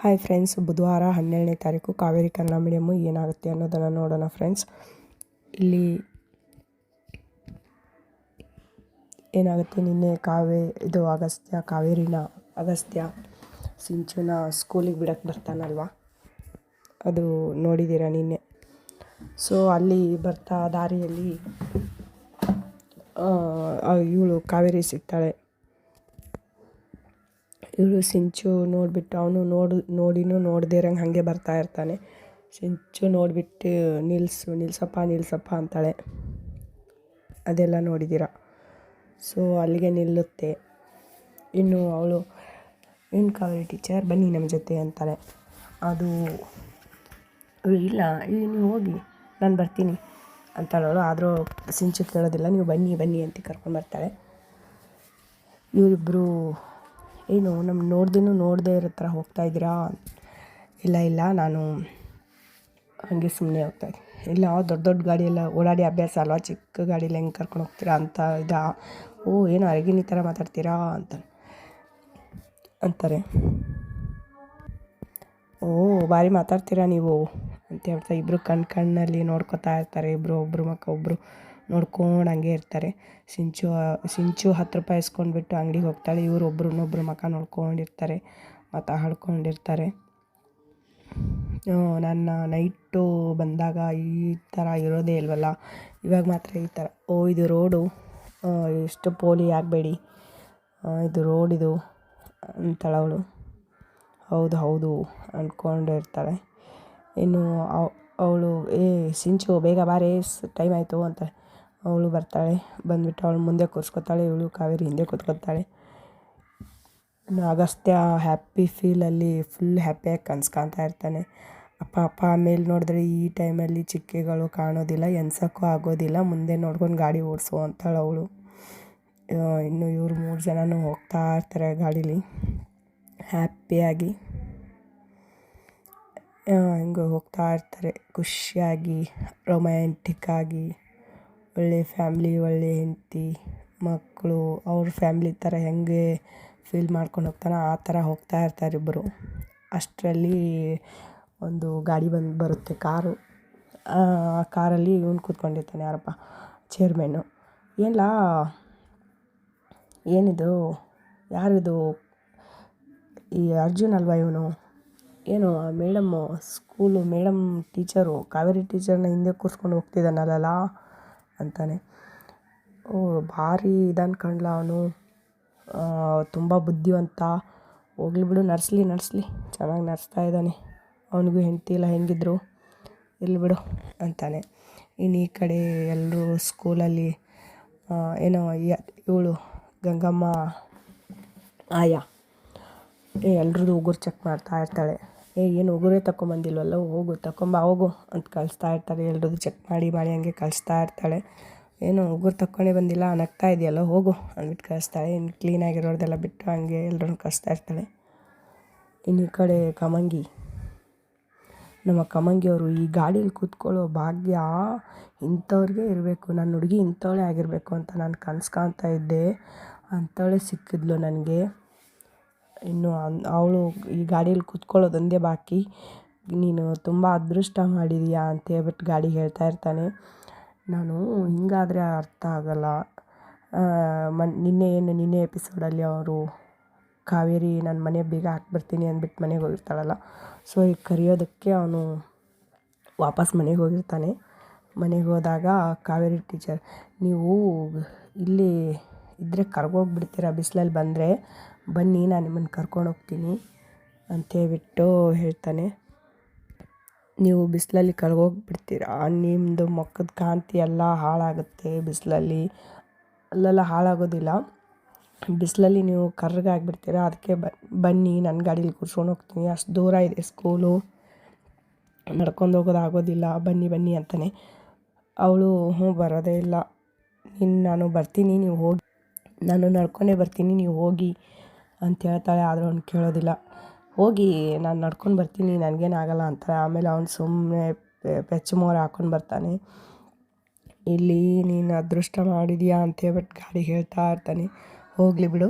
Hi friends ಬುಧವಾರ ಹನ್ನೆರಡನೇ ತಾರೀಕು ಕಾವೇರಿ ಕನ್ನಡ ಮೀಡಿಯಮ್ಮು ಏನಾಗುತ್ತೆ ಅನ್ನೋದನ್ನು ನೋಡೋಣ ಫ್ರೆಂಡ್ಸ್ ಇಲ್ಲಿ ಏನಾಗುತ್ತೆ? ನಿನ್ನೆ ಕಾವೇ, ಇದು ಅಗಸ್ತ್ಯ ಕಾವೇರಿನ ಅಗಸ್ತ್ಯ ಸಿಂಚುನ ಸ್ಕೂಲಿಗೆ ಬಿಡಕ್ಕೆ ಬರ್ತಾನಲ್ವ? ಅದು ನೋಡಿದ್ದೀರ ನಿನ್ನೆ. ಸೊ ಅಲ್ಲಿ ಬರ್ತಾ ದಾರಿಯಲ್ಲಿ ಇವಳು ಕಾವೇರಿ ಸಿಗ್ತಾಳೆ. ಇವಳು ಸಿಂಚು ನೋಡಿಬಿಟ್ಟು ಅವನು ನೋಡು, ನೋಡಿನೂ ನೋಡದೇ ಇರಂಗೆ ಹಾಗೆ ಬರ್ತಾ ಇರ್ತಾನೆ. ಸಿಂಚು ನೋಡಿಬಿಟ್ಟು ನಿಲ್ಲಿಸು ನಿಲ್ಸಪ್ಪ ನಿಲ್ಸಪ್ಪ ಅಂತಾಳೆ. ಅದೆಲ್ಲ ನೋಡಿದ್ದೀರ? ಸೊ ಅಲ್ಲಿಗೆ ನಿಲ್ಲುತ್ತೆ. ಇನ್ನು ಅವಳು ಏನು ಕಾವೇರಿ ಟೀಚರ್, ಬನ್ನಿ ನಮ್ಮ ಜೊತೆ ಅಂತಾಳೆ. ಅದು, ಇಲ್ಲ ನೀವು ಹೋಗಿ, ನಾನು ಬರ್ತೀನಿ ಅಂತಾಳವಳು ಆದರೂ ಸಿಂಚು ಕೇಳೋದಿಲ್ಲ, ನೀವು ಬನ್ನಿ ಬನ್ನಿ ಅಂತ ಕರ್ಕೊಂಡು ಬರ್ತಾಳೆ. ಇವರಿಬ್ಬರು ಏನು ನಮ್ಮ ನೋಡ್ದೂ ನೋಡದೇ ಇರೋ ಥರ ಹೋಗ್ತಾ ಇದ್ದೀರಾ? ಇಲ್ಲ ಇಲ್ಲ, ನಾನು ಹಾಗೆ ಸುಮ್ಮನೆ ಹೋಗ್ತಾ ಇದ್ದೆ ಇಲ್ಲ, ದೊಡ್ಡ ದೊಡ್ಡ ಗಾಡಿಯೆಲ್ಲ ಓಡಾಡಿ ಅಭ್ಯಾಸ ಅಲ್ವಾ? ಚಿಕ್ಕ ಗಾಡೀಲಿ ಹೆಂಗೆ ಕರ್ಕೊಂಡು ಹೋಗ್ತೀರಾ ಅಂತ ಇದಾ. ಓ, ಏನು ಅರಗಿನಿ ಥರ ಮಾತಾಡ್ತೀರಾ ಅಂತ ಅಂತಾರೆ. ಓ, ಭಾರಿ ಮಾತಾಡ್ತೀರಾ ನೀವು? ಅಂತ ಹೇಳ್ತಾ ಇಬ್ಬರು ಕಣ್ಣು ಕಣ್ಣಲ್ಲಿ ನೋಡ್ಕೊತಾ ಇರ್ತಾರೆ. ಇಬ್ಬರು ಒಬ್ಬರು ಮಕ್ಕ ಒಬ್ಬರು ನೋಡ್ಕೊಂಡು ಹಂಗೆ ಇರ್ತಾರೆ. ಸಿಂಚು ಸಿಂಚು ಹತ್ತು ರೂಪಾಯಿ ಇಸ್ಕೊಂಡ್ಬಿಟ್ಟು ಅಂಗಡಿಗೆ ಹೋಗ್ತಾಳೆ. ಇವರು ಒಬ್ರನ್ನೊಬ್ರು ಮುಖ ನೋಡ್ಕೊಂಡಿರ್ತಾರೆ ಮಾತಾಡ್ಕೊಂಡಿರ್ತಾರೆ ನನ್ನ ನೈಟು ಬಂದಾಗ ಈ ಥರ ಇರೋದೇ ಇಲ್ವಲ್ಲ? ಇವಾಗ ಮಾತ್ರ ಈ ಥರ ಓ, ಇದು ರೋಡು. ಎಷ್ಟು ಪೋಲಿ ಆಗಬೇಡಿ. ಇದು ರೋಡ್ ಇದು ಅಂತಳವಳು ಹೌದು ಹೌದು ಅಂದ್ಕೊಂಡಿರ್ತಾಳೆ ಇನ್ನು ಅವಳು, ಏ, ಸಿಂಚು, ಬೇಗ ಬಾರೇ ಟೈಮ್ ಆಯಿತು ಅಂತ ಅವಳು ಬರ್ತಾಳೆ, ಬಂದ್ಬಿಟ್ಟು ಅವಳು ಮುಂದೆ ಕೂರಿಸ್ಕೊತಾಳೆ ಇವಳು ಕಾವೇರಿ ಹಿಂದೆ ಕೂತ್ಕೊತಾಳೆ. ಅಗಸ್ತ್ಯ ಹ್ಯಾಪಿ ಫೀಲಲ್ಲಿ ಫುಲ್ ಹ್ಯಾಪಿಯಾಗಿ ಕನ್ಸ್ಕೊತಾ ಇರ್ತಾನೆ. ಅಪ್ಪ ಅಪ್ಪ ಆಮೇಲೆ ನೋಡಿದ್ರೆ ಈ ಟೈಮಲ್ಲಿ ಚಿಕ್ಕೆಗಳು ಕಾಣೋದಿಲ್ಲ ಎನ್ಸೋಕ್ಕೂ ಆಗೋದಿಲ್ಲ, ಮುಂದೆ ನೋಡ್ಕೊಂಡು ಗಾಡಿ ಓಡಿಸು ಅಂತಾಳೆ ಅವಳು. ಇನ್ನು ಇವ್ರು ಮೂರು ಜನನೂ ಹೋಗ್ತಾ ಇರ್ತಾರೆ ಗಾಡೀಲಿ. ಹ್ಯಾಪಿಯಾಗಿ ಹಿಂಗೆ ಹೋಗ್ತಾ ಇರ್ತಾರೆ, ಖುಷಿಯಾಗಿ ರೊಮ್ಯಾಂಟಿಕ್ಕಾಗಿ ಒಳ್ಳೆ ಫ್ಯಾಮ್ಲಿ, ಒಳ್ಳೆ ಹೆಂಡತಿ, ಮಕ್ಕಳು, ಅವ್ರ ಫ್ಯಾಮ್ಲಿ ಥರ ಹೆಂಗೆ ಫೀಲ್ ಮಾಡ್ಕೊಂಡು ಹೋಗ್ತಾನೋ ಆ ಥರ ಹೋಗ್ತಾ ಇರ್ತಾರೆ ಇಬ್ಬರು. ಅಷ್ಟರಲ್ಲಿ ಒಂದು ಗಾಡಿ ಬಂದು, ಬರುತ್ತೆ ಕಾರು. ಆ ಕಾರಲ್ಲಿ ಇವ್ನು ಕೂತ್ಕೊಂಡಿರ್ತಾನೆ ಯಾರಪ್ಪ? ಚೇರ್ಮೆನು ಏನಿಲ್ಲ ಏನಿದು? ಯಾರಿದು? ಈ ಅರ್ಜುನ್ ಅಲ್ವಾ ಇವನು? ಏನು madam school madam teacher Kaveri ಟೀಚರ್ನ ಹಿಂದೆ ಕೂರಿಸ್ಕೊಂಡು ಹೋಗ್ತಿದ್ದಾನಲ್ಲ ಅಂತಾನೆ. ಓ, ಭಾರಿ ಇದನ್ ಅವನು. ತುಂಬ ಬುದ್ಧಿವಂತ. ಹೋಗ್ಲಿ ಬಿಡು ನರ್ಸ್ಲಿ ನಡೆಸ್ಲಿ. ಚೆನ್ನಾಗಿ ನರ್ಸ್ತಾ ಇದ್ದಾನೆ. ಅವನಿಗೂ ಹೆಂಡತಿ ಇಲ್ಲ, ಹೆಂಗಿದ್ರು. ಇರಲಿ ಬಿಡು, ಅಂತಾನೆ. ಇನ್ನು ಈ ಕಡೆ ಎಲ್ಲರೂ ಸ್ಕೂಲಲ್ಲಿ ಏನೋ ಇವಳು, ಗಂಗಮ್ಮ, ಆಯಾ. ಎಲ್ರದ್ದು ಉಗುರು ಚೆಕ್ ಮಾಡ್ತಾ ಇರ್ತಾಳೆ. ಏ, ಏನು ಉಗುರೇ ತಗೊಂಬಂದಿಲ್ವಲ್ಲ ಹೋಗು ತಗೊಂಬ ಹೋಗು ಅಂತ ಕಳಿಸ್ತಾ ಇರ್ತಾರೆ ಎಲ್ರದ್ದು ಚೆಕ್ ಮಾಡಿ ಮಾಡಿ ಹಂಗೆ ಕಳಿಸ್ತಾ ಇರ್ತಾಳೆ. ಏನು ಉಗುರು ತಕ್ಕೊಂಡೇ ಬಂದಿಲ್ಲ ನಗ್ತಾ ಇದೆಯಲ್ಲ, ಹೋಗು ಅಂದ್ಬಿಟ್ಟು ಕಳಿಸ್ತಾಳೆ ಇನ್ನು ಕ್ಲೀನಾಗಿರೋದೆಲ್ಲ ಬಿಟ್ಟು ಹಂಗೆ ಎಲ್ಲರನ್ನು ಕಳಿಸ್ತಾ ಇರ್ತಾಳೆ. ಇನ್ನು ಈ ಕಡೆ ಕಮಂಗಿ, ನಮ್ಮ ಕಮಂಗಿಯವರು ಈ ಗಾಡೀಲಿ ಕೂತ್ಕೊಳ್ಳೋ ಭಾಗ್ಯ ಇಂಥವ್ರಿಗೆ ಇರಬೇಕು. ನನ್ನ ಹುಡುಗಿ ಇಂಥವಳೇ ಆಗಿರಬೇಕು ಅಂತ ನಾನು ಕನ್ಸು ಇದ್ದೆ. ಅಂಥವಳೇ ಸಿಕ್ಕಿದ್ಲು ನನಗೆ. ಇನ್ನು ಅವಳು ಈ ಗಾಡೀಲಿ ಕೂತ್ಕೊಳ್ಳೋದೊಂದೇ ಬಾಕಿ. ನೀನು ತುಂಬ ಅದೃಷ್ಟ ಮಾಡಿದೀಯಾ ಅಂತ ಹೇಳ್ಬಿಟ್ಟು ಗಾಡಿ ಹೇಳ್ತಾ ಇರ್ತಾನೆ. ನಾನು ಹಿಂಗಾದರೆ ಅರ್ಥ ಆಗಲ್ಲ. ಮನ್ ನಿನ್ನೆ ಏನು ನಿನ್ನೆ ಎಪಿಸೋಡಲ್ಲಿ ಅವರು ಕಾವೇರಿ ನನ್ನ ಮನೆ ಬೀಗ ಹಾಕ್ಬಿಡ್ತೀನಿ ಅಂದ್ಬಿಟ್ಟು ಮನೆಗೆ ಹೋಗಿರ್ತಾಳಲ್ಲ. ಸೊ, ಈಗ ಕರೆಯೋದಕ್ಕೆ ಅವನು ವಾಪಸ್ ಮನೆಗೆ ಹೋಗಿರ್ತಾನೆ. ಮನೆಗೆ ಹೋದಾಗ ಕಾವೇರಿ ಟೀಚರ್, ನೀವು ಇಲ್ಲಿ ಇದ್ದರೆ ಕರ್ಗೋಗ್ಬಿಡ್ತೀರಾ ಬಿಸಿಲಲ್ಲಿ ಬಂದರೆ? ಬನ್ನಿ, ನಾನು ನಿಮ್ಮನ್ನು ಕರ್ಕೊಂಡು ಹೋಗ್ತೀನಿ ಅಂತೇಳ್ಬಿಟ್ಟು ಹೇಳ್ತಾನೆ. ನೀವು ಬಿಸಿಲಲ್ಲಿ ಕಳ್ಗೋಗ್ಬಿಡ್ತೀರಾ? ನಿಮ್ಮದು ಮುಖದ ಕಾಂತಿ ಎಲ್ಲ ಹಾಳಾಗುತ್ತೆ ಬಿಸಿಲಲ್ಲಿ. ಅಲ್ಲೆಲ್ಲ ಹಾಳಾಗೋದಿಲ್ಲ. ಬಿಸಿಲಲ್ಲಿ ನೀವು ಕರ್ರಗಾಗ್ಬಿಡ್ತೀರಾ ಅದಕ್ಕೆ ಬನ್ನಿ ನನ್ನ ಗಾಡೀಲಿ ಕೂರ್ಸ್ಕೊಂಡು ಹೋಗ್ತೀನಿ. ಅಷ್ಟು ದೂರ ಇದೆ ಸ್ಕೂಲು. ನಡ್ಕೊಂಡು ಹೋಗೋದಾಗೋದಿಲ್ಲ ಬನ್ನಿ ಬನ್ನಿ ಅಂತಾನೆ. ಅವಳು, ಹ್ಞೂ, ಬರೋದೇ ಇಲ್ಲ. ಇನ್ನು ನಾನು ಬರ್ತೀನಿ, ನೀವು ಹೋಗಿ. ನಾನು ನಡ್ಕೊಂಡೇ ಬರ್ತೀನಿ, ನೀವು ಹೋಗಿ. ಅಂತ ಹೇಳ್ತಾಳೆ, ಆದರೂ ಅವ್ನು ಕೇಳೋದಿಲ್ಲ. ಹೋಗಿ, ನಾನು ನಡ್ಕೊಂಡು ಬರ್ತೀನಿ ನನಗೇನಾಗಲ್ಲ ಅಂತ. ಆಮೇಲೆ ಅವ್ನು ಸುಮ್ಮನೆ ಪೆಚ್ಚು ಮೋರೆ ಹಾಕೊಂಡು ಬರ್ತಾನೆ. ಇಲ್ಲಿ ನೀನು ಅದೃಷ್ಟ ಮಾಡಿದೀಯಾ? ಅಂತ ಹೇಳ್ಬಿಟ್ಟು ಗಾಡಿ ಹೇಳ್ತಾ ಇರ್ತಾನೆ. ಹೋಗಲಿ ಬಿಡು.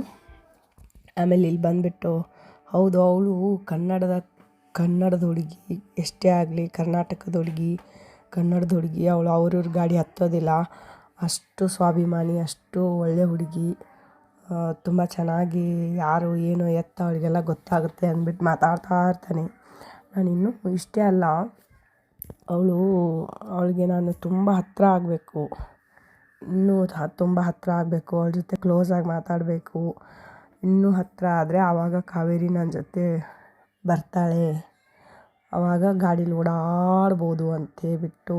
ಆಮೇಲೆ ಇಲ್ಲಿ ಬಂದುಬಿಟ್ಟು, ಹೌದು, ಅವಳು ಕನ್ನಡದ ಕನ್ನಡದ ಹುಡುಗಿ, ಎಷ್ಟೇ ಆಗಲಿ, ಕರ್ನಾಟಕದ ಹುಡುಗಿ, ಕನ್ನಡದ ಹುಡುಗಿ, ಅವಳು ಅವ್ರವ್ರ ಗಾಡಿ ಹತ್ತೋದಿಲ್ಲ. ಅಷ್ಟು ಸ್ವಾಭಿಮಾನಿ, ಅಷ್ಟು ಒಳ್ಳೆಯ ಹುಡುಗಿ. ತುಂಬ ಚೆನ್ನಾಗಿ ಯಾರು, ಏನು, ಎತ್ತ ಅವಳಿಗೆಲ್ಲ ಗೊತ್ತಾಗುತ್ತೆ ಅಂದ್ಬಿಟ್ಟು ಮಾತಾಡ್ತಾ ಇರ್ತಾನೆ. ನಾನು ಇನ್ನೂ ಇಷ್ಟೇ ಅಲ್ಲ, ಅವಳು, ಅವಳಿಗೆ ನಾನು ತುಂಬ ಹತ್ತಿರ ಆಗಬೇಕು. ಇನ್ನೂ ತುಂಬ ಹತ್ತಿರ ಆಗಬೇಕು. ಅವಳ ಜೊತೆ ಕ್ಲೋಸಾಗಿ ಮಾತಾಡಬೇಕು. ಇನ್ನೂ ಹತ್ತಿರ ಆದರೆ ಆವಾಗ ಕಾವೇರಿ ನನ್ನ ಜೊತೆ ಬರ್ತಾಳೆ. ಆವಾಗ ಗಾಡೀಲಿ ಓಡಾಡ್ಬೋದು ಅಂತೇಳ್ಬಿಟ್ಟು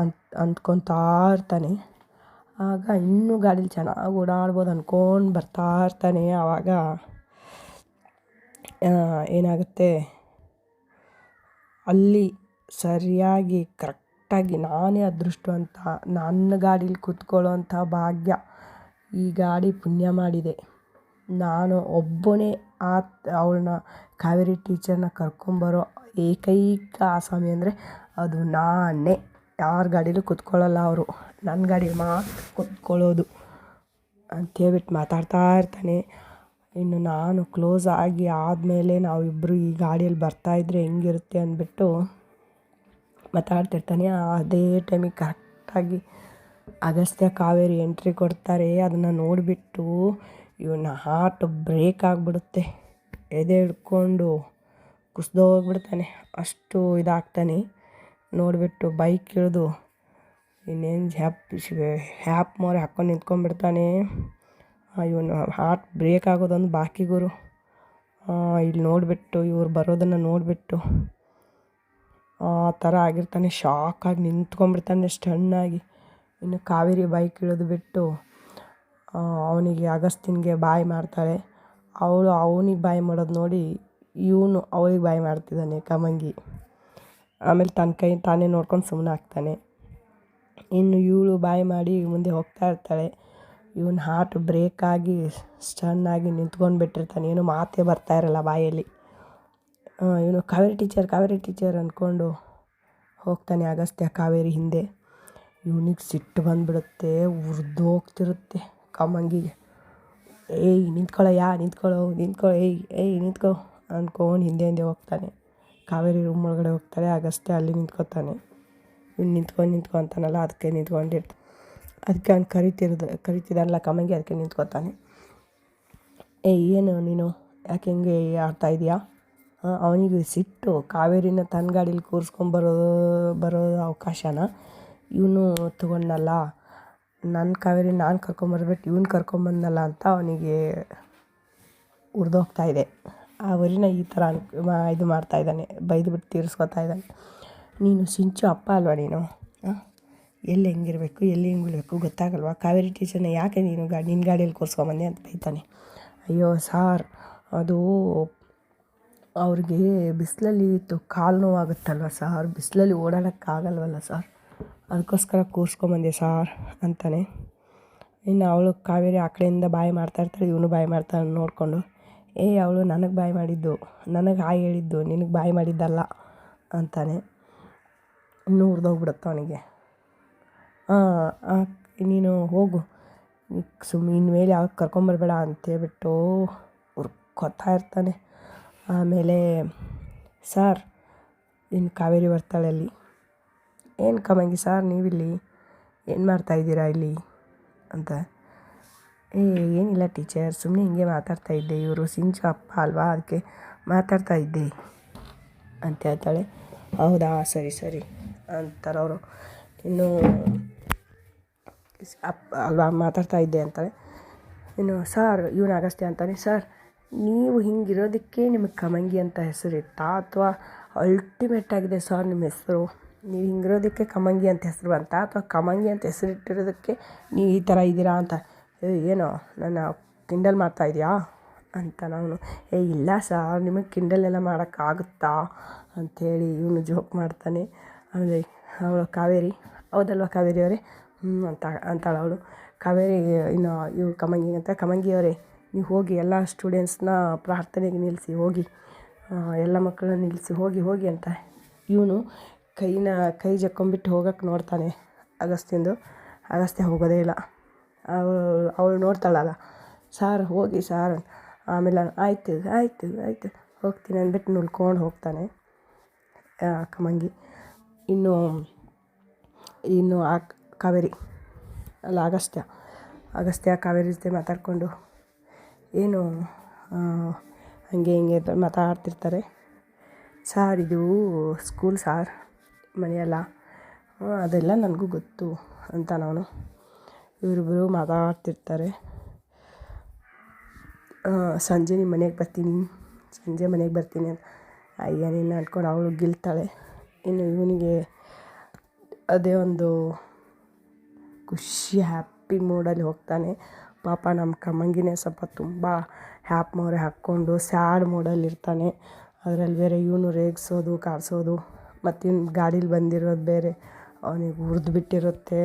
ಅಂತ ಅಂದ್ಕೊತಾ ಇರ್ತಾನೆ. ಆಗ ಇನ್ನೂ ಗಾಡೀಲಿ ಚೆನ್ನಾಗಿ ಓಡಾಡ್ಬೋದು ಅಂದ್ಕೊಂಡು ಬರ್ತಾ ಇರ್ತಾನೆ ಆವಾಗ. ಏನಾಗುತ್ತೆ? ಅಲ್ಲಿ ಸರಿಯಾಗಿ, ಕರೆಕ್ಟಾಗಿ ನಾನೇ ಅದೃಷ್ಟವಂತ, ನನ್ನ ಗಾಡೀಲಿ ಕೂತ್ಕೊಳ್ಳೋಂಥ ಭಾಗ್ಯ ಈ ಗಾಡಿ ಪುಣ್ಯ ಮಾಡಿದೆ. ನಾನು ಒಬ್ಬನೇ ಆ ಅವಳನ್ನ ಕಾವೇರಿ ಟೀಚರ್ನ ಕರ್ಕೊಂಬರೋ ಏಕೈಕ ಆಸಾಮಿ ಅಂದರೆ ಅದು ನಾನೇ. ಯಾರ ಗಾಡೀಲೂ ಕೂತ್ಕೊಳ್ಳಲ್ಲ ಅವರು. ನನ್ನ ಗಾಡೀಲಿ ಮಾತ್ರ ಕೂತ್ಕೊಳ್ಳೋದು ಅಂತೇಳ್ಬಿಟ್ಟು ಮಾತಾಡ್ತಾ ಇರ್ತಾನೆ. ಇನ್ನು ನಾನು ಕ್ಲೋಸ್ ಆಗಿ ಆದಮೇಲೆ ನಾವಿಬ್ಬರು ಈ ಗಾಡಿಯಲ್ಲಿ ಬರ್ತಾಯಿದ್ರೆ ಹೆಂಗಿರುತ್ತೆ ಅಂದ್ಬಿಟ್ಟು ಮಾತಾಡ್ತಿರ್ತಾನೆ. ಅದೇ ಟೈಮಿಗೆ ಕರೆಕ್ಟಾಗಿ ಅಗಸ್ತ್ಯ ಕಾವೇರಿ ಎಂಟ್ರಿ ಕೊಡ್ತಾರೆ. ಅದನ್ನು ನೋಡಿಬಿಟ್ಟು ಇವನ ಹಾರ್ಟ್ ಬ್ರೇಕ್ ಆಗಿಬಿಡುತ್ತೆ. ಎದೆ ಹಿಡ್ಕೊಂಡು ಕುಸ್ದೋಗ್ಬಿಡ್ತಾನೆ. ಅಷ್ಟು ಇದಾಗ್ತಾನೆ. ನೋಡಿಬಿಟ್ಟು ಬೈಕ್ ಇಳಿದು ಇನ್ನೇನು ಹ್ಯಾಪ್ ಹ್ಯಾಪ್ ಮೋರೆ ಹಾಕ್ಕೊಂಡು ನಿಂತ್ಕೊಂಡ್ಬಿಡ್ತಾನೆ. ಇವನು ಹಾರ್ಟ್ ಬ್ರೇಕ್ ಆಗೋದೊಂದು ಬಾಕಿ ಗುರು. ಇಲ್ಲಿ ನೋಡಿಬಿಟ್ಟು ಇವ್ರು ಬರೋದನ್ನು ನೋಡಿಬಿಟ್ಟು ಆ ಥರ ಆಗಿರ್ತಾನೆ. ಶಾಕಾಗಿ ನಿಂತ್ಕೊಂಡ್ಬಿಡ್ತಾನೆ ಸ್ಟಣ್ಣಾಗಿ. ಇನ್ನು ಕಾವೇರಿ ಬೈಕ್ ಇಳಿದು ಬಿಟ್ಟು ಅವನಿಗೆ ಅಗಸ್ತಿನ್ಗೆ ಬಾಯ್ ಮಾಡ್ತಾಳೆ. ಅವಳು ಅವನಿಗೆ ಬಾಯ್ ಮಾಡೋದು ನೋಡಿ ಇವನು ಅವಳಿಗೆ ಬಾಯ್ ಮಾಡ್ತಿದ್ದಾನೆ ಕಮಂಗಿ. ಆಮೇಲೆ ತನ್ನ ಕೈ ತಾನೇ ನೋಡ್ಕೊಂಡು ಸುಮ್ಮನೆ ಆಗ್ತಾನೆ. ಇನ್ನು ಇವಳು ಬಾಯಿ ಮಾಡಿ ಮುಂದೆ ಹೋಗ್ತಾ ಇರ್ತಾಳೆ. ಇವನ ಹಾರ್ಟ್ ಬ್ರೇಕ್ ಆಗಿ ಸ್ಟನ್ ಆಗಿ ನಿಂತ್ಕೊಂಡು ಬಿಟ್ಟಿರ್ತಾನೆ. ಏನು ಮಾತೇ ಬರ್ತಾ ಇರಲ್ಲ ಬಾಯಲ್ಲಿ. ಇವನು ಕಾವೇರಿ ಟೀಚರ್ ಕಾವೇರಿ ಟೀಚರ್ ಅಂದ್ಕೊಂಡು ಹೋಗ್ತಾನೆ ಅಗಸ್ತ್ಯ ಕಾವೇರಿ ಹಿಂದೆ. ಇವನಿಗೆ ಸಿಟ್ಟು ಬಂದುಬಿಡುತ್ತೆ ಹೋಗ್ತಿರುತ್ತೆ. ಕಮ್ಮಂಗಿಗೆ ಏಯ್ ನಿಂತ್ಕೊಳ್ಳಯ್ಯ ನಿಂತ್ಕೊಳ್ಳೋ ನಿಂತ್ಕೊಳ್ಳೋ ಏಯ್ ಏಯ್ ನಿಂತ್ಕೊ ಅಂದ್ಕೊಂಡು ಹಿಂದೆ ಹಿಂದೆ ಹೋಗ್ತಾನೆ. ಕಾವೇರಿ ರೂಮ್ ಒಳಗಡೆ ಹೋಗ್ತಾರೆ ಆಗಷ್ಟೇ ಅಲ್ಲಿ ನಿಂತ್ಕೋತಾನೆ. ಇವ್ನು ನಿಂತ್ಕೊಂಡು ನಿಂತ್ಕೊ ಅಂತಾನಲ್ಲ, ಅದಕ್ಕೆ ನಿಂತ್ಕೊಂಡಿರ್ತ ಅದಕ್ಕೆ ಅವ್ನು ಕರಿತಿರೋದು, ಕರಿತಿದ್ದಾನಲ್ಲ ಕಮಂಗೆ, ಅದಕ್ಕೆ ನಿಂತ್ಕೋತಾನೆ. ಏಯ್ ಏನು ನೀನು? ಯಾಕೆ ಹಿಂಗೆ ಆಡ್ತಾ ಇದೆಯಾ? ಅವನಿಗೆ ಸಿಟ್ಟು. ಕಾವೇರಿನ ತನ್ನ ಗಾಡೀಲಿ ಕೂರಿಸ್ಕೊಂಬರೋ ಬರೋ ಅವಕಾಶನ? ಇವನು ತೊಗೊಂಡಲ್ಲ ನನ್ನ ಕಾವೇರಿ ನಾನು ಕರ್ಕೊಂಬರ್ಬಿಟ್ಟು ಇವ್ನು ಕರ್ಕೊಂಬಂದಲ್ಲ ಅಂತ ಅವನಿಗೆ ಉರಿದೋಗ್ತಾ ಇದೆ. ಆ ವರಿನ ಈ ಥರ ಇದು ಮಾಡ್ತಾ ಇದ್ದಾನೆ ಬೈದುಬಿಟ್ಟು ತೀರಿಸ್ಕೊತಾ ಇದ್ದಾನೆ. ನೀನು ಸಿಂಚು ಅಪ್ಪ ಅಲ್ವಾ ನೀನು? ಎಲ್ಲಿ ಹೆಂಗಿರಬೇಕು, ಎಲ್ಲಿ ಹೆಂಗೆ ಬೀಳಬೇಕು ಗೊತ್ತಾಗಲ್ವಾ? ಕಾವೇರಿ ಟೀಚರ್ನ ಯಾಕೆ ನೀನು ಗಾ, ನಿನ್ನ ಗಾಡಿಯಲ್ಲಿ ಕೂರಿಸ್ಕೊಂಬಂದೆ ಅಂತ ಬೈತಾನೆ. ಅಯ್ಯೋ ಸಾರ್, ಅದು ಅವ್ರಿಗೆ ಬಿಸಿಲಲ್ಲಿ ಇತ್ತು, ಕಾಲು ನೋವಾಗುತ್ತಲ್ವ ಸಾರ್? ಬಿಸಿಲಲ್ಲಿ ಓಡಾಡೋಕ್ಕಾಗಲ್ವಲ್ಲ ಸಾರ್? ಅದಕ್ಕೋಸ್ಕರ ಕೂರಿಸ್ಕೊಂಬಂದೆ ಸಾರ್ ಅಂತಾನೆ. ಇನ್ನು ಅವಳು ಕಾವೇರಿ ಆ ಕಡೆಯಿಂದ ಬಾಯಿ ಮಾಡ್ತಾಯಿರ್ತಾಳೆ ಇವನು ಬಾಯಿ ಮಾಡ್ತಾನೆ ನೋಡಿಕೊಂಡು. ಏ, ಅವಳು ನನಗೆ ಬಾಯಿ ಮಾಡಿದ್ದು, ನನಗೆ ಹಾಯ್ ಹೇಳಿದ್ದು, ನಿನಗೆ ಬಾಯಿ ಮಾಡಿದ್ದಲ್ಲ ಅಂತಾನೆ ಇನ್ನೂ ಉರಿದೋಗ್ಬಿಡುತ್ತೆ ಅವನಿಗೆ. ನೀನು ಹೋಗು. ಸುಮ್ಮನೆ ಮೇಲೆ ಯಾವಾಗ ಕರ್ಕೊಂಬರ್ಬೇಡ ಅಂತೇಳ್ಬಿಟ್ಟು ಹುರ್ಕೊತಾ ಇರ್ತಾನೆ. ಆಮೇಲೆ, ಸರ್ ಇನ್ನು ಕಾವೇರಿ ಬರ್ತಾಳೆ ಅಲ್ಲಿ ಏನು ಕಮಂಗಿ ಸರ್, ನೀವಿಲ್ಲಿ ಏನು ಮಾಡ್ತಾಯಿದ್ದೀರಾ ಇಲ್ಲಿ? ಅಂತ. ಏ, ಏನಿಲ್ಲ ಟೀಚರ್ ಸುಮ್ಮನೆ ಹಿಂಗೆ ಮಾತಾಡ್ತಾ ಇದ್ದೆ. ಇವರು ಸಿಂಚು ಅಪ್ಪ ಅಲ್ವಾ? ಅದಕ್ಕೆ ಮಾತಾಡ್ತಾ ಇದ್ದೆ. ಅಂತ ಹೇಳ್ತಾಳೆ. ಹೌದಾ? ಸರಿ ಸರಿ ಅಂತಾರೆ ಅವರು. ಇನ್ನು ಅಪ್ಪ ಅಲ್ವಾ? ಮಾತಾಡ್ತಾ ಇದ್ದೆ ಅಂತಾಳೆ. ಇನ್ನು ಸರ್, ಇವನು ಅಗಸ್ತ್ಯ ಅಂತಾನೆ. ಸರ್, ನೀವು ಹಿಂಗಿರೋದಕ್ಕೆ ನಿಮಗೆ ಕಮಂಗಿ ಅಂತ ಹೆಸರಿತ್ತಾ ಅಥವಾ ಅಲ್ಟಿಮೇಟ್ ಆಗಿದೆ ಸರ್ ನಿಮ್ಮ ಹೆಸರು? ನೀವು ಹಿಂಗಿರೋದಕ್ಕೆ ಕಮಂಗಿ ಅಂತ ಹೆಸರು ಬಂತ? ಅಥವಾ ಕಮಂಗಿ ಅಂತ ಹೆಸರಿಟ್ಟಿರೋದಕ್ಕೆ ನೀವು ಈ ಥರ ಇದ್ದೀರಾ? ಅಂತ ಏ, ಏನೋ, ನನ್ನ ಕಿಂಡಲ್ ಮಾಡ್ತಾ ಇದೆಯಾ? ಅಂತ ನಾನು, ಏ, ಇಲ್ಲ ಸರ್, ನಿಮಗೆ ಕಿಂಡಲ್ ಎಲ್ಲ ಮಾಡೋಕ್ಕಾಗುತ್ತಾ ಅಂಥೇಳಿ ಇವನು ಜೋಕ್ ಮಾಡ್ತಾನೆ. ಆಮೇಲೆ ಅವಳು ಕಾವೇರಿ, ಹೌದಲ್ವ ಕಾವೇರಿ ಅವರೇ? ಹ್ಞೂ ಅಂತ, ಅಂತಾಳೆ ಅವಳು. ಕಾವೇರಿ, ಇನ್ನು ಇವು ಕಮಂಗಿ ಅಂತ, ಕಮಂಗಿ ಅವರೇ, ನೀವು ಹೋಗಿ ಎಲ್ಲ ಸ್ಟೂಡೆಂಟ್ಸ್ನ ಪ್ರಾರ್ಥನೆಗೆ ನಿಲ್ಲಿಸಿ, ಹೋಗಿ ಎಲ್ಲ ಮಕ್ಕಳನ್ನ ನಿಲ್ಲಿಸಿ, ಹೋಗಿ ಹೋಗಿ ಅಂತ ಇವನು ಕೈನ, ಕೈ ಜಕ್ಕೊಂಬಿಟ್ಟು ಹೋಗಕ್ಕೆ ನೋಡ್ತಾನೆ. ಅಗಸ್ತಿಂದು ಅಗಸ್ತ್ಯ ಹೋಗೋದೇ ಇಲ್ಲ. ಅವಳು ನೋಡ್ತಾಳಲ್ಲ. ಸಾರ್ ಹೋಗಿ ಸಾರ್. ಆಮೇಲೆ ಆಯಿತು ಆಯಿತು ಆಯಿತು. ಹೋಗ್ತೀನಿ. ಅಂದ್ಬಿಟ್ಟು ನುಲ್ಕೊಂಡು ಹೋಗ್ತಾನೆ ಕಮಂಗಿ ಇನ್ನು ಇನ್ನು ಆ ಕಾವೇರಿ ಅಲ್ಲ ಅಗಸ್ತ್ಯ ಅಗಸ್ತ್ಯ ಕಾವೇರಿ ಜೊತೆ ಮಾತಾಡಿಕೊಂಡು ಏನು ಹಂಗೆ ಹಿಂಗೆ ಮಾತಾಡ್ತಿರ್ತಾರೆ. ಸಾರ್ ಇದು ಸ್ಕೂಲ್ ಸಾರ್ ಮನೆಯಲ್ಲ. "ಹ್ಞೂ, ಅದೆಲ್ಲ ನನಗೂ ಗೊತ್ತು ಅಂತ ನಾನು ಇವರಿಬ್ಬರು ಮಾತಾಡ್ತಿರ್ತಾರೆ. ಸಂಜೆ ನಿಮ್ಮ ಮನೆಗೆ ಬರ್ತೀನಿ. ಸಂಜೆ ಮನೆಗೆ ಬರ್ತೀನಿ ಅಂತ. ಅಯ್ಯ ನೀನು ಅಂದ್ಕೊಂಡು ಅವಳು ಗಿಲ್ತಾಳೆ. ಇನ್ನು ಇವನಿಗೆ ಅದೇ ಒಂದು ಖುಷಿ ಹ್ಯಾಪಿ ಮೂಡಲ್ಲಿ ಹೋಗ್ತಾನೆ. ಪಾಪ ನಮ್ಮ ಕಮ್ಮಂಗಿನೇ ಸ್ವಲ್ಪ ತುಂಬ ಹ್ಯಾಪ್ ಮೋರೆ ಹಾಕ್ಕೊಂಡು ಸ್ಯಾಡ್ ಮೂಡಲ್ಲಿ ಇರ್ತಾನೆ. ಅದರಲ್ಲಿ ಬೇರೆ ಇವನು ರೇಗಿಸೋದು, ಕಾಡಿಸೋದು ಮತ್ತು ಇವ್ನು ಗಾಡೀಲಿ ಬಂದಿರೋದು ಬೇರೆ. ಅವನಿಗೆ ಹುರಿದು ಬಿಟ್ಟಿರುತ್ತೆ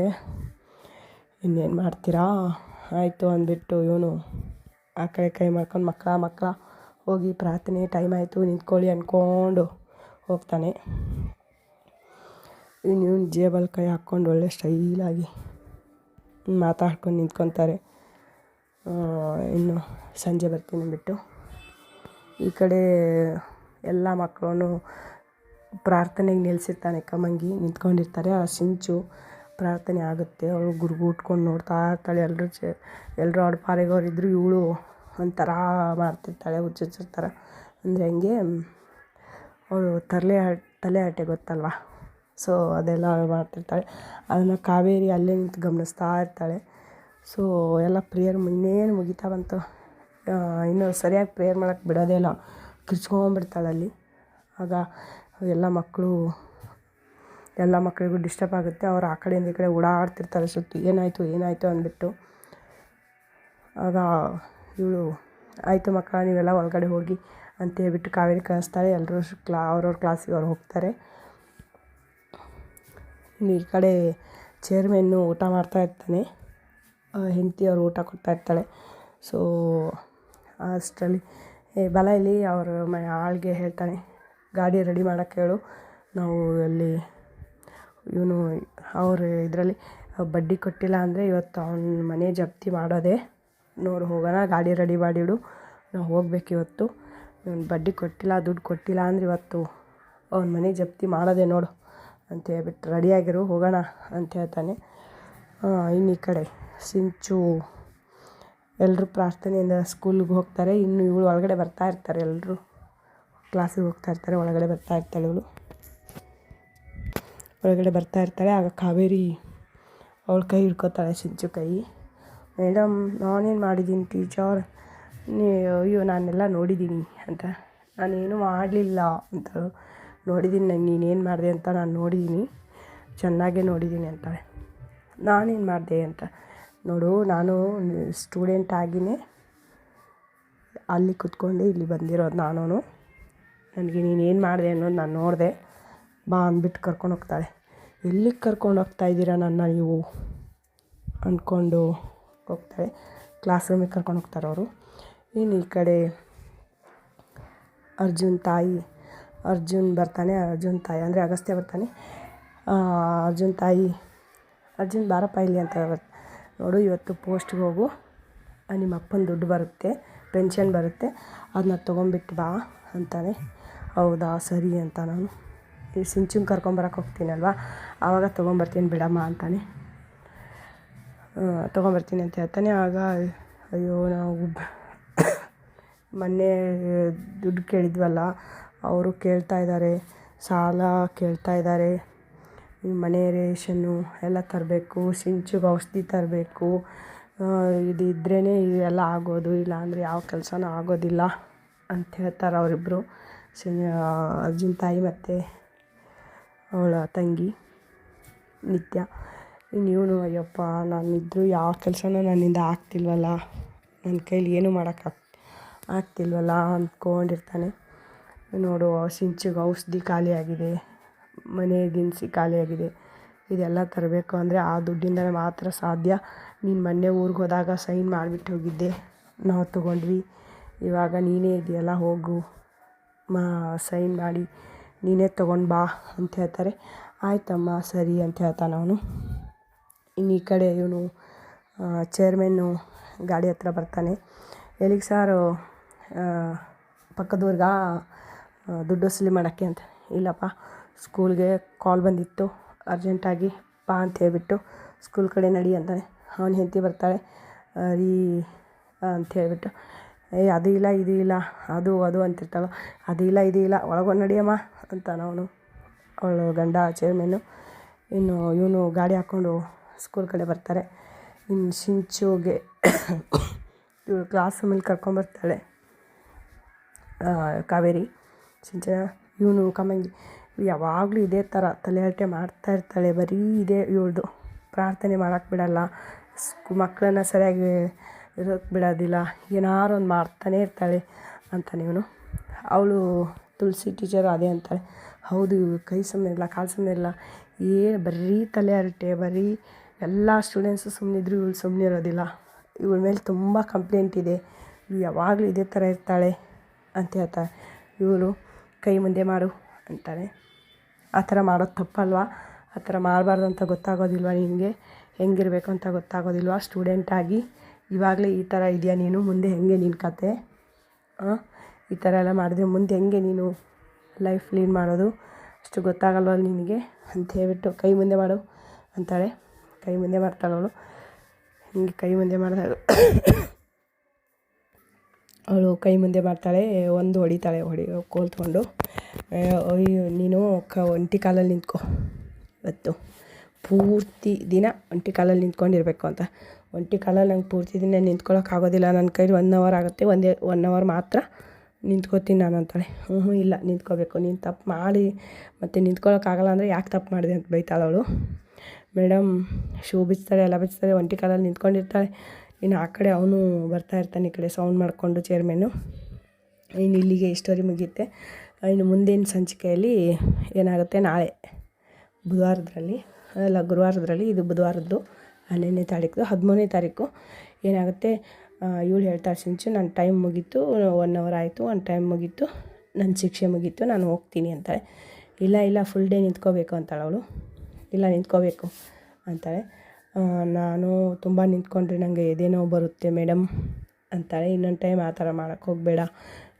ಇನ್ನೇನು ಮಾಡ್ತೀರಾ? ಆಯಿತು ಅಂದ್ಬಿಟ್ಟು ಇವನು ಆ ಕಡೆ ಕೈ ಮಾಡ್ಕೊಂಡು ಮಕ್ಕಳ ಮಕ್ಕಳ ಹೋಗಿ ಪ್ರಾರ್ಥನೆ ಟೈಮ್ ಆಯಿತು, ನಿಂತ್ಕೊಳ್ಳಿ ಅಂದ್ಕೊಂಡು ಹೋಗ್ತಾನೆ. ಇವನು ಇವನು ಜೇಬಲ್ ಕೈ ಹಾಕ್ಕೊಂಡು ಒಳ್ಳೆ ಸ್ಟೈಲಾಗಿ ಮಾತಾಡ್ಕೊಂಡು ನಿಂತ್ಕೊತಾರೆ. ಇನ್ನು ಸಂಜೆ ಬರ್ತೀನಿ ಅಂದ್ಬಿಟ್ಟು. ಈ ಕಡೆ ಎಲ್ಲ ಮಕ್ಕಳು ಪ್ರಾರ್ಥನೆಗೆ ನಿಲ್ಲಿಸಿರ್ತಾನೆ ಕಮಂಗಿ, ನಿಂತ್ಕೊಂಡಿರ್ತಾರೆ. ಆ ಸಿಂಚು ಪ್ರಾರ್ಥನೆ ಆಗುತ್ತೆ. ಅವಳು ಗುರುಗು ಉಟ್ಕೊಂಡು ನೋಡ್ತಾ ಇರ್ತಾಳೆ. ಎಲ್ಲರೂ ಚೆ ಎಲ್ಲರೂ ಅವ್ರ ಪಾಲಿಗೆ ಅವ್ರು ಇವಳು ಒಂಥರ ಮಾಡ್ತಿರ್ತಾಳೆ ಹುಚ್ಚುಚ್ಚರ ಥರ ಅಂದರೆ ಹಂಗೆ, ಅವಳು ತರಲೆ ತಲೆ ಹರಟೆ ಗೊತ್ತಲ್ವ? ಸೊ ಅದೆಲ್ಲ ಮಾಡ್ತಿರ್ತಾಳೆ. ಅದನ್ನು ಕಾವೇರಿ ಅಲ್ಲೇ ನಿಂತು ಗಮನಿಸ್ತಾ ಇರ್ತಾಳೆ. ಸೊ ಎಲ್ಲ ಪ್ರೇಯರ್ ಇನ್ನೇನು ಮುಗಿತಾ ಬಂತು. ಇನ್ನು ಸರಿಯಾಗಿ ಪ್ರೇಯರ್ ಮಾಡೋಕ್ಕೆ ಬಿಡೋದೇ ಇಲ್ಲ. ಕಿರ್ಚ್ಕೊಂಬಿಡ್ತಾಳೆ ಅಲ್ಲಿ. ಆಗ ಎಲ್ಲ ಮಕ್ಕಳು ಎಲ್ಲ ಮಕ್ಕಳಿಗೂ ಡಿಸ್ಟರ್ಬ್ ಆಗುತ್ತೆ. ಅವ್ರು ಆ ಕಡೆಯಿಂದ ಈ ಕಡೆ ಓಡಾಡ್ತಿರ್ತಾರೆ ಸುತ್ತಿ. ಏನಾಯಿತು ಏನಾಯಿತು ಅಂದ್ಬಿಟ್ಟು ಆಗ ಇವಳು, ಆಯಿತು ಮಕ್ಕಳ, ನೀವೆಲ್ಲ ಒಳಗಡೆ ಹೋಗಿ ಅಂತ ಹೇಳ್ಬಿಟ್ಟು ಕಾವೇರಿ ಕಳಿಸ್ತಾಳೆ ಎಲ್ಲರೂ ಕ್ಲಾ, ಅವ್ರವ್ರ ಕ್ಲಾಸಿಗೆ ಅವ್ರು ಹೋಗ್ತಾರೆ. ಇನ್ನು ಈ ಕಡೆ ಚೇರ್ಮೆನ್ನು ಊಟ ಮಾಡ್ತಾ ಇರ್ತಾನೆ. ಹೆಂಡತಿ ಅವರು ಊಟ ಕೊಡ್ತಾ ಇರ್ತಾಳೆ. ಸೊ ಅಷ್ಟರಲ್ಲಿ ಬಲ ಇಲ್ಲಿ. ಅವರು ಮ, ಆಳ್ಗೆ ಹೇಳ್ತಾನೆ, ಗಾಡಿ ರೆಡಿ ಮಾಡೋಕ್ಕೆ ಹೇಳು. ನಾವು ಅಲ್ಲಿ ಇವನು ಅವರು ಇದರಲ್ಲಿ ಬಡ್ಡಿ ಕೊಟ್ಟಿಲ್ಲ ಅಂದರೆ ಇವತ್ತು ಅವನ ಮನೆ ಜಪ್ತಿ ಮಾಡೋದೇ. ನೋಡಿ, ಹೋಗೋಣ, ಗಾಡಿ ರೆಡಿ ಮಾಡಿಡು ನಾವು ಹೋಗ್ಬೇಕು ಇವತ್ತು. ಇವನು ಬಡ್ಡಿ ಕೊಟ್ಟಿಲ್ಲ, ದುಡ್ಡು ಕೊಟ್ಟಿಲ್ಲ ಅಂದರೆ ಇವತ್ತು ಅವ್ನ ಮನೆ ಜಪ್ತಿ ಮಾಡೋದೇ ನೋಡು ಅಂತ ಹೇಳ್ಬಿಟ್ಟು ರೆಡಿಯಾಗಿರು ಹೋಗೋಣ ಅಂತ ಹೇಳ್ತಾನೆ. ಇನ್ನು ಈ ಕಡೆ ಸಿಂಚು ಎಲ್ಲರೂ ಪ್ರಾರ್ಥನೆಯಿಂದ ಸ್ಕೂಲ್ಗೆ ಹೋಗ್ತಾರೆ. ಇನ್ನು ಇವಳು ಒಳಗಡೆ ಬರ್ತಾ ಇರ್ತಾರೆ ಎಲ್ಲರೂ ಕ್ಲಾಸಿಗೆ ಹೋಗ್ತಾ ಇರ್ತಾರೆ, ಒಳಗಡೆ ಬರ್ತಾ ಇರ್ತಾಳೆ ಇವಳು. ಒಳಗಡೆ ಬರ್ತಾ ಇರ್ತಾಳೆ ಆಗ ಕಾವೇರಿ ಅವಳ ಕೈ ಹಿಡ್ಕೊತಾಳೆ ಸಿಂಚು ಕೈ. ಮೇಡಮ್, ನಾನೇನು ಮಾಡಿದ್ದೀನಿ ಟೀಚರ್? ನೀ, ಅಯ್ಯೋ, ನಾನೆಲ್ಲ ನೋಡಿದ್ದೀನಿ ಅಂತ. ನಾನೇನು ಮಾಡಲಿಲ್ಲ ಅಂತ ನೋಡಿದ್ದೀನಿ. ನಂಗೆ ನೀನೇನು ಮಾಡಿದೆ ಅಂತ ನಾನು ನೋಡಿದ್ದೀನಿ. ಚೆನ್ನಾಗೇ ನೋಡಿದ್ದೀನಿ ಅಂತಾಳೆ. ನಾನೇನು ಮಾಡಿದೆ ಅಂತ? ನೋಡು, ನಾನು ಸ್ಟೂಡೆಂಟ್ ಆಗಿನೇ ಅಲ್ಲಿ ಕುತ್ಕೊಂಡು, ಇಲ್ಲಿ ಬಂದಿರೋದು ನಾನು ನನಗೆ ನೀನೇನು ಮಾಡಿದೆ ಅನ್ನೋದು ನಾನು ನೋಡಿದೆ. ಬಾ ಅಂದ್ಬಿಟ್ಟು ಕರ್ಕೊಂಡು ಹೋಗ್ತಾಳೆ. ಎಲ್ಲಿಗೆ ಕರ್ಕೊಂಡು ಹೋಗ್ತಾ ಇದ್ದೀರಾ ನನ್ನ ನೀವು? ಅಂದ್ಕೊಂಡು ಹೋಗ್ತಾಳೆ. ಕ್ಲಾಸ್ ರೂಮಿಗೆ ಕರ್ಕೊಂಡು ಹೋಗ್ತಾರೆ ಅವರು. ಇನ್ನು ಈ ಕಡೆ ಅರ್ಜುನ್ ತಾಯಿ, ಅರ್ಜುನ್ ಬರ್ತಾನೆ, ಅರ್ಜುನ್ ತಾಯಿ ಅಂದರೆ ಅಗಸ್ತ್ಯ ಬರ್ತಾನೆ. ಅರ್ಜುನ್ ತಾಯಿ, ಅರ್ಜುನ್ ಬಾರಪ್ಪ ಇಲ್ಲಿ ಅಂತ ನೋಡು ಇವತ್ತು ಪೋಸ್ಟ್ಗೆ ಹೋಗು. ನಿಮ್ಮ ಅಪ್ಪನ ದುಡ್ಡು ಬರುತ್ತೆ ಪೆನ್ಷನ್ ಬರುತ್ತೆ. ಅದನ್ನ ತೊಗೊಂಬಿಟ್ಟು ಬಾ ಅಂತಾನೆ. ಹೌದಾ, ಸರಿ ಅಂತ ನಾನು. ಈ ಸಿಂಚುನ್ ಕರ್ಕೊಂಬರಕ್ಕೆ ಹೋಗ್ತೀನಲ್ವ? ಆವಾಗ ತೊಗೊಂಬರ್ತೀನಿ ಬಿಡಮ್ಮ ಅಂತಾನೆ. ತೊಗೊಂಬರ್ತೀನಿ ಅಂತ ಹೇಳ್ತಾನೆ. ಆಗ ಅಯ್ಯೋ, ನಾವು ಮೊನ್ನೆ ದುಡ್ಡು ಕೇಳಿದ್ವಲ್ಲ, ಅವರು ಕೇಳ್ತಾ ಇದ್ದಾರೆ, ಸಾಲ ಕೇಳ್ತಾ ಇದ್ದಾರೆ ಮನೆ ರೇಷನ್ನು ಎಲ್ಲ ತರಬೇಕು, ಸಿಂಚುಗೆ ಔಷಧಿ ತರಬೇಕು ಇದು ಇದ್ರೇ ಇದೆಲ್ಲ ಆಗೋದು ಇಲ್ಲ ಅಂದರೆ ಯಾವ ಕೆಲಸನೂ ಆಗೋದಿಲ್ಲ ಅಂತ ಹೇಳ್ತಾರೆ ಅವರಿಬ್ಬರು ಸಿ ಅರ್ಜುನ್ ತಾಯಿ ಮತ್ತು ಅವಳ ತಂಗಿ ನಿತ್ಯ. ಇನ್ನು ಇವನು, ಅಯ್ಯಪ್ಪ ನಾನಿದ್ದರೂ ಯಾವ ಕೆಲಸನೂ ನನ್ನಿಂದ ಆಗ್ತಿಲ್ವಲ್ಲ. ನನ್ನ ಕೈಲಿ ಏನೂ ಮಾಡೋಕ್ಕಾಗ್ ಆಗ್ತಿಲ್ವಲ್ಲ ಅಂದ್ಕೊಂಡಿರ್ತಾನೆ. ನೋಡು, ಸಿಂಚಿಗೆ ಔಷಧಿ ಖಾಲಿಯಾಗಿದೆ, ಮನೆ ದಿನಸಿ ಖಾಲಿಯಾಗಿದೆ. ಇದೆಲ್ಲ ತರಬೇಕು ಅಂದರೆ ಆ ದುಡ್ಡಿಂದ ಮಾತ್ರ ಸಾಧ್ಯ. ನೀನು ಮೊನ್ನೆ ಊರಿಗೆ ಹೋದಾಗ ಸೈನ್ ಮಾಡಿಬಿಟ್ಟು ಹೋಗಿದ್ದೆ. ನಾವು ತೊಗೊಂಡ್ವಿ. ಇವಾಗ ನೀನೇ ಇದೆಯಲ್ಲ, ಹೋಗು. ಮಾ, ಸೈನ್ ಮಾಡಿ. ನೀನೇ ತೊಗೊಂಡು ಬಾ ಅಂತ ಹೇಳ್ತಾರೆ. ಆಯ್ತಮ್ಮ, ಸರಿ ಅಂತ ಹೇಳ್ತಾನೆ ಅವನು. ಇನ್ನು ಈ ಕಡೆ ಇವನು ಚೇರ್ಮೆನ್ನು ಗಾಡಿ ಹತ್ರ ಬರ್ತಾನೆ. ಎಲ್ಲಿಗೆ ಸಾರು? ಪಕ್ಕದವ್ರಿಗೆ ದುಡ್ಡು ವಸೂಲಿ ಮಾಡೋಕ್ಕೆ ಅಂತ. ಇಲ್ಲಪ್ಪ ಸ್ಕೂಲ್ಗೆ ಕಾಲ್ ಬಂದಿತ್ತು. ಅರ್ಜೆಂಟಾಗಿ ಬಾ ಅಂತ ಹೇಳಿಬಿಟ್ಟು ಸ್ಕೂಲ್ ಕಡೆ ನಡಿ ಅಂತಾನೆ. ಅವನು ಹೆಂಡತಿ ಬರ್ತಾಳೆ ರೀ ಅಂತ ಹೇಳಿಬಿಟ್ಟು. ಏ, ಅದು ಇಲ್ಲ, ಇದು ಇಲ್ಲ, ಅದು ಅದು ಅಂತಿರ್ತಾಳೆ. ಅದು ಇಲ್ಲ, ಇದು ಇಲ್ಲ ಒಳಗೊಂದು ನಡಿಯಮ್ಮ ಅಂತಾನೆ ಅವನು. ಅವಳು ಗಂಡ ಚೇರ್ಮೆನು ಇನ್ನು ಇವನು ಗಾಡಿ ಹಾಕ್ಕೊಂಡು ಸ್ಕೂಲ್ ಕಡೆ ಬರ್ತಾರೆ. ಇನ್ನು ಶಿಂಚುಗೆ ಇವಳು ಕ್ಲಾಸ್ ರೂಮಲ್ಲಿ ಕರ್ಕೊಂಬರ್ತಾಳೆ ಕಾವೇರಿ ಸಿಂಚ ಇವನು ಕಮಂಗಿ ಯಾವಾಗಲೂ ಇದೇ ಥರ ತಲೆಹರಟೆ ಮಾಡ್ತಾ ಇರ್ತಾಳೆ. ಬರೀ ಇದೇ ಇವಳ್ದು. ಪ್ರಾರ್ಥನೆ ಮಾಡೋಕ್ಕೆ ಬಿಡಲ್ಲ. ಸ್ಕೂ ಮಕ್ಕಳನ್ನ ಸರಿಯಾಗಿ ಇರೋಕ್ಕೆ ಬಿಡೋದಿಲ್ಲ. ಏನಾರು ಒಂದು ಮಾಡ್ತಾನೆ ಇರ್ತಾಳೆ ಅಂತಾನೆ ಇವನು. ಅವಳು ತುಳಸಿ ಟೀಚರು ಅದೇ ಅಂತಾರೆ. ಹೌದು, ಕೈ ಸುಮ್ಮನೆ ಇರಲ್ಲ, ಕಾಲು ಸುಮ್ಮನೆ ಇರಲ್ಲ. ಏನು ಬರೀ ತಲೆ ಹರಟೆ ಬರೀ ಎಲ್ಲ ಸ್ಟೂಡೆಂಟ್ಸು ಸುಮ್ಮನಿದ್ರು ಇವಳು ಸುಮ್ಮನೆ ಇರೋದಿಲ್ಲ. ಇವಳ ಮೇಲೆ ತುಂಬ ಕಂಪ್ಲೇಂಟ್ ಇದೆ. ಇವಳು ಯಾವಾಗಲೂ ಇದೇ ಥರ ಇರ್ತಾಳೆ ಅಂತ ಹೇಳ್ತಾಳೆ ಇವಳು, ಕೈ ಮುಂದೆ ಮಾಡು ಅಂತಾಳೆ ಆ ಥರ ಮಾಡೋದು ತಪ್ಪಲ್ವಾ? ಆ ಥರ ಮಾಡಬಾರ್ದು ಅಂತ ಗೊತ್ತಾಗೋದಿಲ್ವ ನಿನಗೆ? ಹೆಂಗಿರಬೇಕು ಅಂತ ಗೊತ್ತಾಗೋದಿಲ್ವಾ? ಸ್ಟೂಡೆಂಟಾಗಿ ಇವಾಗಲೇ ಈ ಥರ ಇದೆಯಾ ನೀನು? ಮುಂದೆ ಹೆಂಗೆ ನಿನ್ನ ಕತೆ? ಈ ಥರ ಎಲ್ಲ ಮಾಡಿದ್ರೆ ಮುಂದೆ ಹೆಂಗೆ ನೀನು ಲೈಫ್ ಲೀಡ್ ಮಾಡೋದು? ಅಷ್ಟು ಗೊತ್ತಾಗಲ್ವಲ್ಲ ನಿನಗೆ? ಅಂತ ಹೇಳ್ಬಿಟ್ಟು ಕೈ ಮುಂದೆ ಮಾಡು ಅಂತಾಳೆ. ಕೈ ಮುಂದೆ ಮಾಡ್ತಾಳೆ ಅವಳು. ಹಿಂಗೆ ಕೈ ಮುಂದೆ ಮಾಡಿದಾಗ ಅವಳು ಕೈ ಮುಂದೆ ಮಾಡ್ತಾಳೆ, ಒಂದು ಹೊಡಿತಾಳೆ, ಹೊಡಿ, ಕೋಲ್ತ್ಕೊಂಡು. ನೀನು ಕ ಒಂಟಿ ಕಾಲಲ್ಲಿ ನಿಂತ್ಕೊ. ಇವತ್ತು ಪೂರ್ತಿ ದಿನ ಒಂಟಿ ಕಾಲಲ್ಲಿ ನಿಂತ್ಕೊಂಡಿರಬೇಕು ಅಂತ. ಒಂಟಿ ಕಾಲಲ್ಲಿ ನಂಗೆ ಪೂರ್ತಿ ದಿನ ನಿಂತ್ಕೊಳ್ಳೋಕ್ಕಾಗೋದಿಲ್ಲ ನನ್ನ ಕೈಲಿ ಒನ್ ಅವರ್ ಆಗುತ್ತೆ. ಒಂದೇ ಒನ್ ಅವರ್ ಮಾತ್ರ ನಿಂತ್ಕೋತೀನಿ ನಾನು ಅಂತಾಳೆ. ಹ್ಞೂ ಹ್ಞೂ ಇಲ್ಲ, ನಿಂತ್ಕೋಬೇಕು. ನೀನು ತಪ್ಪು ಮಾಡಿ, ಮತ್ತು ನಿಂತ್ಕೊಳ್ಳೋಕ್ಕಾಗಲ್ಲ ಅಂದರೆ ಯಾಕೆ ತಪ್ಪು ಮಾಡಿದೆ ಅಂತ ಬೈತಾಳೆ ಅವಳು. ಮೇಡಮ್ ಶೂ ಬಿಚ್ತಾರೆ ಎಲ್ಲ ಬಿಚ್ತಾರೆ ಒಂಟಿ ಕಾಲಲ್ಲಿ ನಿಂತ್ಕೊಂಡಿರ್ತಾಳೆ. ಇನ್ನು ಆ ಕಡೆ ಅವನು ಬರ್ತಾ ಇರ್ತಾನೆ ಈ ಕಡೆ ಸೌಂಡ್ ಮಾಡಿಕೊಂಡು ಚೇರ್ಮೆನು ಇನ್ನು ಇಲ್ಲಿಗೆ ಈ ಸ್ಟೋರಿ ಮುಗಿಯುತ್ತೆ. ಇನ್ನು ಮುಂದಿನ ಸಂಚಿಕೆಯಲ್ಲಿ ಏನಾಗುತ್ತೆ? ನಾಳೆ, ಬುಧವಾರದ್ರಲ್ಲಿ, ಅಲ್ಲ ಗುರುವಾರದ್ರಲ್ಲಿ, ಇದು ಬುಧವಾರದ್ದು ಹನ್ನೆರಡನೇ ತಾರೀಕು, ಹದಿಮೂರನೇ ತಾರೀಕು ಏನಾಗುತ್ತೆ? ಇವಳು ಹೇಳ್ತಾಳೆ, ಸಿಂಚು ನನ್ನ ಟೈಮ್ ಮುಗೀತು ಒನ್ ಅವರ್ ಆಯಿತು ಒಂದು ಟೈಮ್ ಮುಗೀತು ನನ್ನ ಶಿಕ್ಷೆ ಮುಗೀತು, ನಾನು ಹೋಗ್ತೀನಿ ಅಂತಾಳೆ. ಇಲ್ಲ ಇಲ್ಲ ಫುಲ್ ಡೇ ನಿಂತ್ಕೋಬೇಕು ಅಂತಾಳೆ ಅವಳು. ಇಲ್ಲ, ನಿಂತ್ಕೋಬೇಕು ಅಂತಾಳೆ. ನಾನು ತುಂಬ ನಿಂತ್ಕೊಂಡ್ರೆ ನನಗೆ ಏನೋ ಬರುತ್ತೆ ಮೇಡಮ್ ಅಂತಾಳೆ. ಇನ್ನೊಂದು ಟೈಮ್ ಆ ಥರ ಮಾಡೋಕ್ಕೆ ಹೋಗಬೇಡ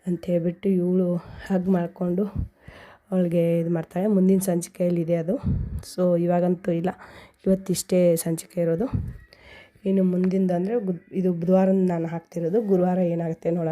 ಅಂತ ಹೇಳ್ಬಿಟ್ಟು ಇವಳು ಹಗ್ ಮಾಡಿಕೊಂಡು ಅವಳಿಗೆ ಇದು ಮಾಡ್ತಾಳೆ. ಮುಂದಿನ ಸಂಚಿಕೆಯಲ್ಲಿದೆ ಅದು. ಸೊ ಇವಾಗಂತೂ ಇಲ್ಲ. ಇವತ್ತಿಷ್ಟೇ ಸಂಚಿಕೆ ಇರೋದು. ಇನ್ನು ಮುಂದಿಂದ ಅಂದರೆ ಇದು ಬುಧವಾರ ನಾನು ಹಾಕ್ತಿರೋದು. ಗುರುವಾರ ಏನಾಗುತ್ತೆ ನೋಡೋಣ.